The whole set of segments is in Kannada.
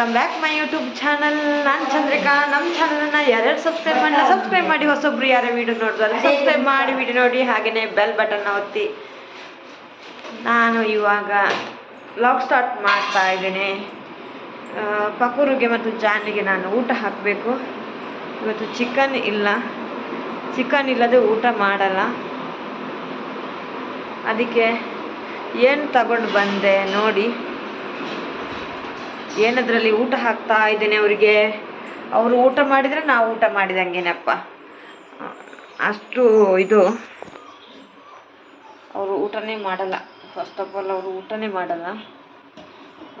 ಚಾನಲ್ ನಾನು ಚಂದ್ರಿಕಾ. ನಮ್ಮ ಚಾನಲನ್ನು ಯಾರ್ಯಾರು ಸಬ್ಸ್ಕ್ರೈಬ್ ಮಾಡಿ ಸಬ್ಸ್ಕ್ರೈಬ್ ಮಾಡಿ ಹೊಸೊಬ್ರು ಯಾರೇ ವಿಡಿಯೋ ಅಲ್ಲಿ ಸಬ್ಸ್ಕ್ರೈಬ್ ಮಾಡಿ ವಿಡಿಯೋ ನೋಡಿ ಹಾಗೆಯೇ ಬೆಲ್ ಬಟನ್ನ ಒತ್ತಿ. ನಾನು ಇವಾಗ ವ್ಲಾಗ್ ಸ್ಟಾರ್ಟ್ ಮಾಡ್ತಾ ಇದ್ದೀನಿ. ಪಕೂರಿಗೆ ಮತ್ತು ಜಾನಿಗೆ ನಾನು ಊಟ ಹಾಕಬೇಕು. ಇವತ್ತು ಚಿಕನ್ ಇಲ್ಲ. ಚಿಕನ್ ಇಲ್ಲದೆ ಊಟ ಮಾಡಲ್ಲ. ಅದಕ್ಕೆ ಏನು ತಗೊಂಡು ಬಂದೆ ನೋಡಿ. ಏನದ್ರಲ್ಲಿ ಊಟ ಹಾಕ್ತಾ ಇದ್ದೇನೆ ಅವರಿಗೆ. ಅವರು ಊಟ ಮಾಡಿದರೆ ನಾವು ಊಟ ಮಾಡಿದಂಗೆನಪ್ಪ. ಅಷ್ಟು ಇದು. ಅವರು ಊಟನೇ ಮಾಡಲ್ಲ. ಫಸ್ಟ್ ಆಫ್ ಆಲ್ ಅವರು ಊಟನೇ ಮಾಡಲ್ಲ.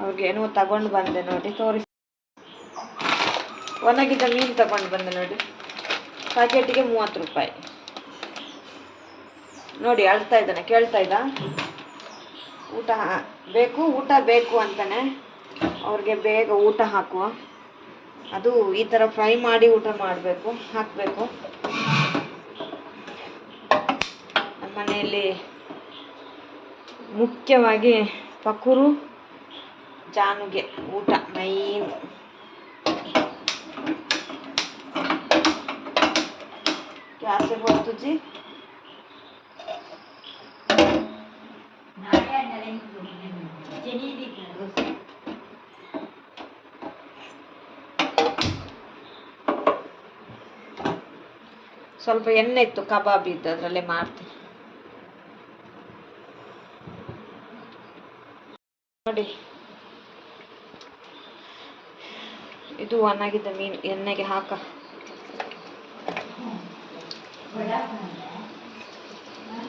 ಅವ್ರಿಗೆ ಏನೋ ತಗೊಂಡು ಬಂದೆ ನೋಡಿ, ತೋರಿಸಿ. ಒಣಗಿದ ಮೀನು ತಗೊಂಡು ಬಂದೆ ನೋಡಿ. ಪ್ಯಾಕೆಟಿಗೆ ಮೂವತ್ತು ರೂಪಾಯಿ. ನೋಡಿ, ಅಳ್ತಾ ಇದ್ದಾನೆ, ಕೇಳ್ತಾ ಇದ್ದ? ಊಟ ಬೇಕು ಊಟ ಬೇಕು ಅಂತಾನೆ. ಅವ್ರಿಗೆ ಬೇಗ ಊಟ ಹಾಕುವ. ಅದು ಈ ಥರ ಫ್ರೈ ಮಾಡಿ ಊಟ ಮಾಡಬೇಕು, ಹಾಕಬೇಕು. ನಮ್ಮ ಮನೆಯಲ್ಲಿ ಮುಖ್ಯವಾಗಿ ಪಕೂರು, ಜಾನುಗೆ, ಊಟ ಮೈನ್ ಕ್ಯಾಸೆ ತುಜಿ ಸ್ವಲ್ಪ ಎಣ್ಣೆ ಇತ್ತು, ಕಬಾಬ್ ಇತ್ತು, ಅದರಲ್ಲೇ ಮಾಡ್ತೀನಿ. ನೋಡಿ. ಇದು ಒಣಗಿದ್ದ ಮೀನು, ಎಣ್ಣೆಗೆ ಹಾಕ.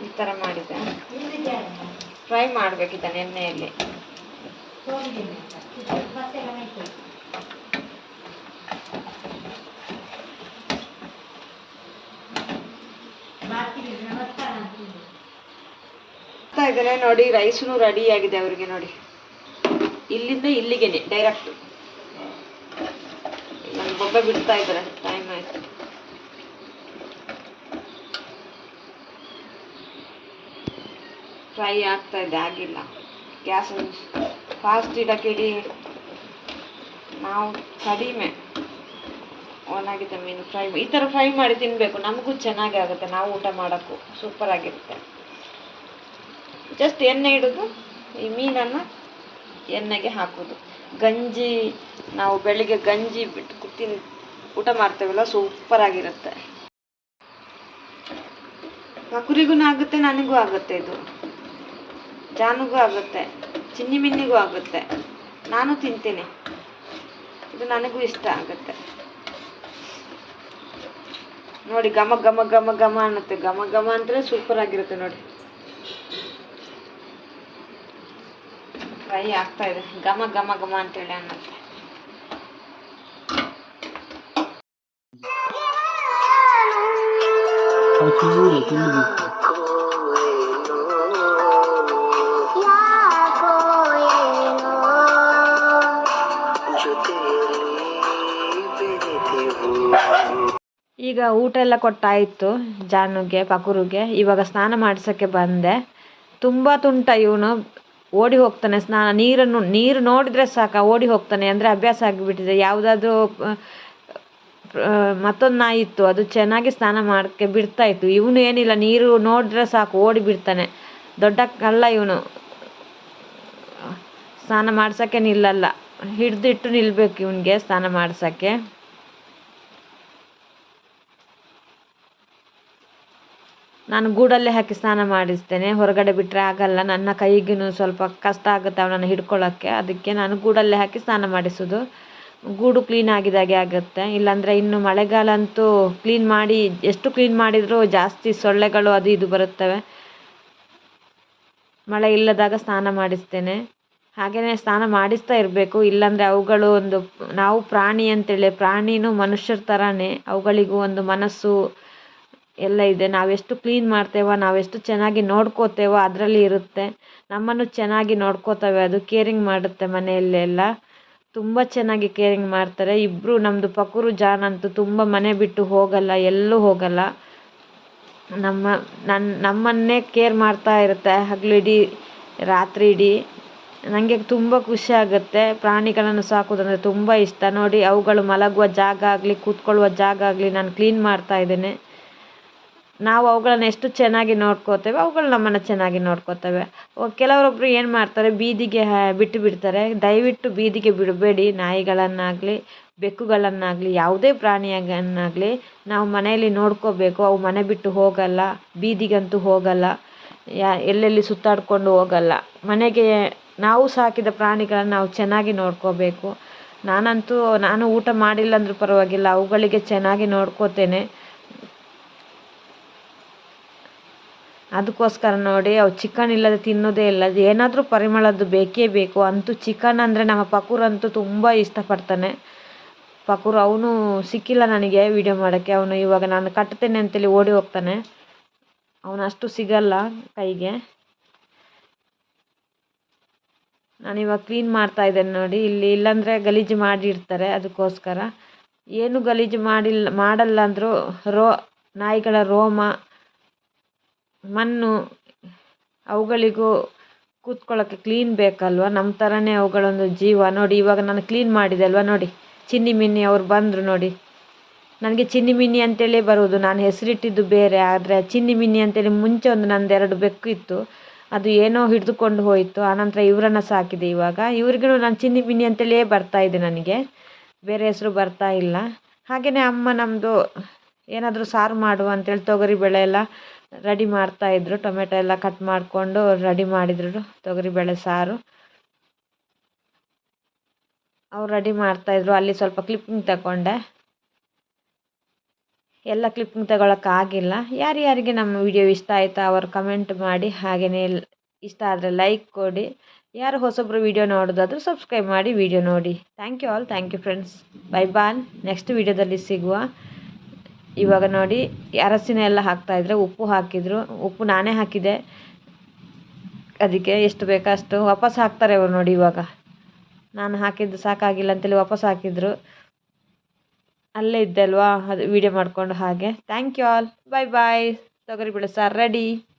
ಈ ಥರ ಮಾಡಿದೆ ಫ್ರೈ ಮಾಡ್ಬೇಕಿದ್ದಾನೆ ಎಣ್ಣೆಯಲ್ಲಿ. ಮಾಡ್ತಾ ಇದ್ದಾರೆ ನೋಡಿ, ರೈಸ್ನು ರೆಡಿ ಆಗಿದೆ ಅವರಿಗೆ ನೋಡಿ. ಇಲ್ಲಿಂದ ಇಲ್ಲಿಗೆನೆ ಡೈರೆಕ್ಟ್ ನನ್ನ ಬೊಬ್ಬೆ ಬಿಡ್ತಾ ಇದ್ದಾರೆ ಟೈಮ್ ಆಯ್ತು. ಫ್ರೈ ಆಗ್ತಾ ಇದೆ, ಆಗಿಲ್ಲ. ಗ್ಯಾಸ್ ಫಾಸ್ಟ್ ಇಡಕ್ಕೆ ಇಡೀ. ನಾವು ಕಡಿಮೆ. ಒಣಗಿದ ಮೀನು ಫ್ರೈ ಈ ಥರ ಫ್ರೈ ಮಾಡಿ ತಿನ್ನಬೇಕು ನಮಗೂ ಚೆನ್ನಾಗಿ ಆಗುತ್ತೆ. ನಾವು ಊಟ ಮಾಡೋಕ್ಕೂ. ಸೂಪರ್ ಆಗಿರುತ್ತೆ. ಜಸ್ಟ್ ಎಣ್ಣೆ ಇಡೋದು ಈ ಮೀನನ್ನು ಎಣ್ಣೆಗೆ ಹಾಕೋದು. ಗಂಜಿ, ನಾವು ಬೆಳಿಗ್ಗೆ ಗಂಜಿ ಬಿಟ್ಟು ತಿನ್ ಊಟ ಮಾಡ್ತೇವಲ್ಲ ಸೂಪರ್ ಆಗಿರುತ್ತೆ. ಮಕುರಿಗೂ ಆಗುತ್ತೆ, ನನಗೂ ಆಗುತ್ತೆ ಇದು. ಜಾನುಗೂ ಆಗುತ್ತೆ, ಚಿನ್ನಿ ಮಿನ್ನಿಗೂ ಆಗುತ್ತೆ. ನಾನು ತಿಂತೀನಿ. ಇದು ನನಗೂ ಇಷ್ಟ ಆಗುತ್ತೆ. ನೋಡಿ, ಘಮ ಘಮ ಘಮ ಘಮ ಅನ್ನತ್ತೆ. ಘಮ ಘಮ ಅಂದರೆ ಸೂಪರ್ ಆಗಿರುತ್ತೆ ನೋಡಿ. ಫ್ರೈ ಆಗ್ತಾ ಇದೆ. ಘಮ ಘಮ ಘಮ ಅಂತೇಳಿ ಅನ್ನತ್ತೆ ಈಗ ಊಟ ಎಲ್ಲ ಕೊಟ್ಟಾಯಿತು ಜಾನುಗೆ, ಪಕುರುಗೆ. ಇವಾಗ ಸ್ನಾನ ಮಾಡಿಸೋಕ್ಕೆ ಬಂದೆ. ತುಂಬ ತುಂಟ ಇವನು. ಓಡಿ ಹೋಗ್ತಾನೆ, ಸ್ನಾನ, ನೀರನ್ನು, ನೀರು ನೋಡಿದರೆ ಸಾಕು, ಓಡಿ ಹೋಗ್ತಾನೆ, ಅಂದರೆ ಅಭ್ಯಾಸ ಆಗಿಬಿಟ್ಟಿದೆ. ಯಾವುದಾದ್ರೂ ಮತ್ತೊಂದು ನಾಯಿ ಇತ್ತು, ಅದು ಚೆನ್ನಾಗಿ ಸ್ನಾನ ಮಾಡೋಕ್ಕೆ ಬಿಡ್ತಾ ಇತ್ತು. ಇವನು ಏನಿಲ್ಲ, ನೀರು ನೋಡಿದ್ರೆ ಸಾಕು, ಓಡಿ ಬಿಡ್ತಾನೆ. ದೊಡ್ಡ ಕಳ್ಳ ಇವನು. ಸ್ನಾನ ಮಾಡ್ಸೋಕ್ಕೆ ನಿಲ್ಲಲ್ಲ. ಹಿಡಿದಿಟ್ಟು ನಿಲ್ಬೇಕು ಇವನಿಗೆ ಸ್ನಾನ ಮಾಡ್ಸೋಕ್ಕೆ. ನಾನು ಗೂಡಲ್ಲೇ ಹಾಕಿ ಸ್ನಾನ ಮಾಡಿಸ್ತೇನೆ. ಹೊರಗಡೆ ಬಿಟ್ಟರೆ ಆಗಲ್ಲ. ನನ್ನ ಕೈಗೂ ಸ್ವಲ್ಪ ಕಷ್ಟ ಆಗುತ್ತೆ ಅವನನ್ನು ಹಿಡ್ಕೊಳ್ಳೋಕ್ಕೆ. ಅದಕ್ಕೆ ನಾನು ಗೂಡಲ್ಲೇ ಹಾಕಿ ಸ್ನಾನ ಮಾಡಿಸೋದು. ಗೂಡು ಕ್ಲೀನ್ ಆಗಿದಾಗೆ ಆಗುತ್ತೆ. ಇಲ್ಲಾಂದರೆ ಇನ್ನು ಮಳೆಗಾಲ ಅಂತೂ ಕ್ಲೀನ್ ಮಾಡಿ, ಎಷ್ಟು ಕ್ಲೀನ್ ಮಾಡಿದರೂ ಜಾಸ್ತಿ ಸೊಳ್ಳೆಗಳು ಅದು ಇದು ಬರುತ್ತವೆ. ಮಳೆ ಇಲ್ಲದಾಗ ಸ್ನಾನ ಮಾಡಿಸ್ತೇನೆ. ಹಾಗೆಯೇ ಸ್ನಾನ ಮಾಡಿಸ್ತಾ ಇರಬೇಕು. ಇಲ್ಲಾಂದರೆ ಅವುಗಳು ಒಂದು ನಾವು ಪ್ರಾಣಿ ಅಂತೇಳಿ, ಪ್ರಾಣಿನೂ ಮನುಷ್ಯರ ಥರನೇ ಅವುಗಳಿಗೂ ಒಂದು ಮನಸ್ಸು ಎಲ್ಲ ಇದೆ. ನಾವೆಷ್ಟು ಕ್ಲೀನ್ ಮಾಡ್ತೇವೋ, ನಾವೆಷ್ಟು ಚೆನ್ನಾಗಿ ನೋಡ್ಕೋತೇವೋ ಅದರಲ್ಲಿ ಇರುತ್ತೆ. ನಮ್ಮನ್ನು ಚೆನ್ನಾಗಿ ನೋಡ್ಕೋತವೆ. ಅದು ಕೇರಿಂಗ್ ಮಾಡುತ್ತೆ ಮನೆಯಲ್ಲೆಲ್ಲ ತುಂಬ ಚೆನ್ನಾಗಿ ಕೇರಿಂಗ್ ಮಾಡ್ತಾರೆ. ಇಬ್ಬರು ನಮ್ಮದು ಪಕೂರು ಜಾನ್ ಅಂತೂ ತುಂಬ ಮನೆ ಬಿಟ್ಟು ಹೋಗಲ್ಲ, ಎಲ್ಲೂ ಹೋಗಲ್ಲ. ನಮ್ಮ ನನ್ನ ನಮ್ಮನ್ನೇ ಕೇರ್ ಮಾಡ್ತಾ ಇರುತ್ತೆ. ಹಗಲು ಇಡೀ ರಾತ್ರಿ ಇಡೀ. ನನಗೆ ತುಂಬ ಖುಷಿ ಆಗುತ್ತೆ. ಪ್ರಾಣಿಗಳನ್ನು ಸಾಕೋದಂದರೆ ತುಂಬ ಇಷ್ಟ. ನೋಡಿ, ಅವುಗಳು ಮಲಗುವ ಜಾಗ ಆಗಲಿ, ಕೂತ್ಕೊಳ್ಳುವ ಜಾಗ ಆಗಲಿ ನಾನು ಕ್ಲೀನ್ ಮಾಡ್ತಾ ಇದ್ದೇನೆ. ನಾವು ಅವುಗಳನ್ನು ಎಷ್ಟು ಚೆನ್ನಾಗಿ ನೋಡ್ಕೋತೇವೆ, ಅವುಗಳು ನಮ್ಮನ್ನು ಚೆನ್ನಾಗಿ ನೋಡ್ಕೋತವೆ. ಕೆಲವರೊಬ್ಬರು ಏನು ಮಾಡ್ತಾರೆ, ಬೀದಿಗೆ ಬಿಟ್ಟು ಬಿಡ್ತಾರೆ. ದಯವಿಟ್ಟು ಬೀದಿಗೆ ಬಿಡಬೇಡಿ. ನಾಯಿಗಳನ್ನಾಗಲಿ, ಬೆಕ್ಕುಗಳನ್ನಾಗಲಿ, ಯಾವುದೇ ಪ್ರಾಣಿಯನ್ನಾಗಲಿ ನಾವು ಮನೆಯಲ್ಲಿ ನೋಡ್ಕೋಬೇಕು. ಅವು ಮನೆ ಬಿಟ್ಟು ಹೋಗಲ್ಲ, ಬೀದಿಗಂತೂ ಹೋಗಲ್ಲ, ಯಾ, ಎಲ್ಲೆಲ್ಲಿ ಸುತ್ತಾಡಿಕೊಂಡು ಹೋಗಲ್ಲ. ಮನೆಗೆ ನಾವು ಸಾಕಿದ ಪ್ರಾಣಿಗಳನ್ನು ನಾವು ಚೆನ್ನಾಗಿ ನೋಡ್ಕೋಬೇಕು. ನಾನಂತೂ, ನಾನು ಊಟ ಮಾಡಿಲ್ಲ ಅಂದರೂ ಪರವಾಗಿಲ್ಲ, ಅವುಗಳಿಗೆ ಚೆನ್ನಾಗಿ ನೋಡ್ಕೋತೇನೆ. ಅದಕ್ಕೋಸ್ಕರ ನೋಡಿ, ಅವು ಚಿಕನ್ ಇಲ್ಲದೆ ತಿನ್ನೋದೇ ಇಲ್ಲ. ಏನಾದರೂ ಪರಿಮಳದ್ದು ಬೇಕೇ ಬೇಕು. ಅಂತೂ ಚಿಕನ್ ಅಂದರೆ ನಮ್ಮ ಪಕೂರಂತೂ ತುಂಬ ಇಷ್ಟಪಡ್ತಾನೆ. ಪಕೂರ್ ಅವನು ಸಿಕ್ಕಿಲ್ಲ ನನಗೆ ವೀಡಿಯೋ ಮಾಡೋಕ್ಕೆ. ಅವನು ಇವಾಗ ನಾನು ಕಟ್ತೇನೆ ಅಂತೇಳಿ ಓಡಿ ಹೋಗ್ತಾನೆ. ಅವನು ಅಷ್ಟು ಸಿಗಲ್ಲ ಕೈಗೆ. ನಾನಿವಾಗ ಕ್ಲೀನ್ ಮಾಡ್ತಾ ಇದ್ದೇನೆ ನೋಡಿ. ಇಲ್ಲಿ ಇಲ್ಲಾಂದರೆ ಗಲೀಜು ಮಾಡಿರ್ತಾರೆ ಅದಕ್ಕೋಸ್ಕರ. ಏನು ಗಲೀಜು ಮಾಡಿಲ್ಲ ಮಾಡಲ್ಲ ಅಂದರೂ ರೋ, ನಾಯಿಗಳ ರೋಮ ಮಣ್ಣು ಅವುಗಳಿಗೂ ಕೂತ್ಕೊಳ್ಳೋಕ್ಕೆ ಕ್ಲೀನ್ ಬೇಕಲ್ವ? ನಮ್ಮ ಥರನೇ ಅವುಗಳೊಂದು ಜೀವ. ನೋಡಿ, ಇವಾಗ ನಾನು ಕ್ಲೀನ್ ಮಾಡಿದೆ ಅಲ್ವ? ನೋಡಿ, ಚಿನ್ನಿ ಮಿನ್ನಿ ಅವ್ರು ಬಂದರು ನೋಡಿ. ನನಗೆ ಚಿನ್ನಿ ಮಿನ್ನಿ ಅಂತೇಳೇ ಬರುವುದು. ನಾನು ಹೆಸರಿಟ್ಟಿದ್ದು ಬೇರೆ, ಆದರೆ ಚಿನ್ನಿ ಮಿನ್ನಿ ಅಂತೇಳಿ ಮುಂಚೆ ಒಂದು ನಂದು ಎರಡು ಬೆಕ್ಕು ಇತ್ತು. ಅದು ಏನೋ ಹಿಡಿದುಕೊಂಡು ಹೋಯಿತು. ಆನಂತರ ಇವರನ್ನು ಸಾಕಿದೆ ಇವಾಗ. ಇವ್ರಿಗೂ ನಾನು ಚಿನ್ನಿ ಮಿನ್ನಿ ಅಂತೇಳಿಯೇ ಬರ್ತಾ ಇದೆ ನನಗೆ. ಬೇರೆ ಹೆಸರು ಬರ್ತಾ ಇಲ್ಲ. ಹಾಗೆಯೇ ಅಮ್ಮ ನಮ್ಮದು ಏನಾದರೂ ಸಾರು ಮಾಡುವ ಅಂತೇಳಿ ತೊಗರಿಬೇಳೆ ಎಲ್ಲ ರೆಡಿ ಮಾಡ್ತಾಯಿದ್ರು ಟೊಮೆಟೊ ಎಲ್ಲ ಕಟ್ ಮಾಡಿಕೊಂಡು ರೆಡಿ ಮಾಡಿದ್ರು. ತೊಗರಿಬೇಳೆ ಸಾರು. ಅವ್ರು ರೆಡಿ ಮಾಡ್ತಾಯಿದ್ರು ಅಲ್ಲಿ ಸ್ವಲ್ಪ ಕ್ಲಿಪ್ಪಿಂಗ್ ತಗೊಂಡೆ. ಎಲ್ಲ ಕ್ಲಿಪ್ಪಿಂಗ್ ತಗೊಳಕ್ಕಾಗಿಲ್ಲ ಯಾರ್ಯಾರಿಗೆ ನಮ್ಮ ವಿಡಿಯೋ ಇಷ್ಟ ಆಯಿತಾ ಅವರು ಕಮೆಂಟ್ ಮಾಡಿ. ಹಾಗೆಯೇ ಇಷ್ಟ ಆದರೆ ಲೈಕ್ ಕೊಡಿ. ಯಾರು ಹೊಸಬ್ರು ವಿಡಿಯೋ ನೋಡೋದಾದರೂ ಸಬ್ಸ್ಕ್ರೈಬ್ ಮಾಡಿ ವಿಡಿಯೋ ನೋಡಿ. Thank you all thank you friends bye Khan next ವಿಡಿಯೋದಲ್ಲಿ ಸಿಗುವ ಇವಾಗ ನೋಡಿ, ಅರಸಿನ ಎಲ್ಲ ಹಾಕ್ತಾಯಿದ್ರೆ ಉಪ್ಪು ಹಾಕಿದರು. ಉಪ್ಪು ನಾನೇ ಹಾಕಿದೆ. ಅದಕ್ಕೆ ಎಷ್ಟು ಬೇಕಷ್ಟು ವಾಪಸ್ ಹಾಕ್ತಾರೆ ಅವರು ನೋಡಿ ಇವಾಗ. ನಾನು ಹಾಕಿದ್ದು ಸಾಕಾಗಿಲ್ಲ ಅಂತೇಳಿ ವಾಪಸ್ ಹಾಕಿದರು. ಅಲ್ಲೇ ಇದ್ದೆ ಅಲ್ವಾ? ಅದು ವೀಡಿಯೋ ಮಾಡಿಕೊಂಡು ಹಾಗೆ. Thank you all bye bye ತೊಗರಿಬೇಳೆ ಸಾರು ರೆಡಿ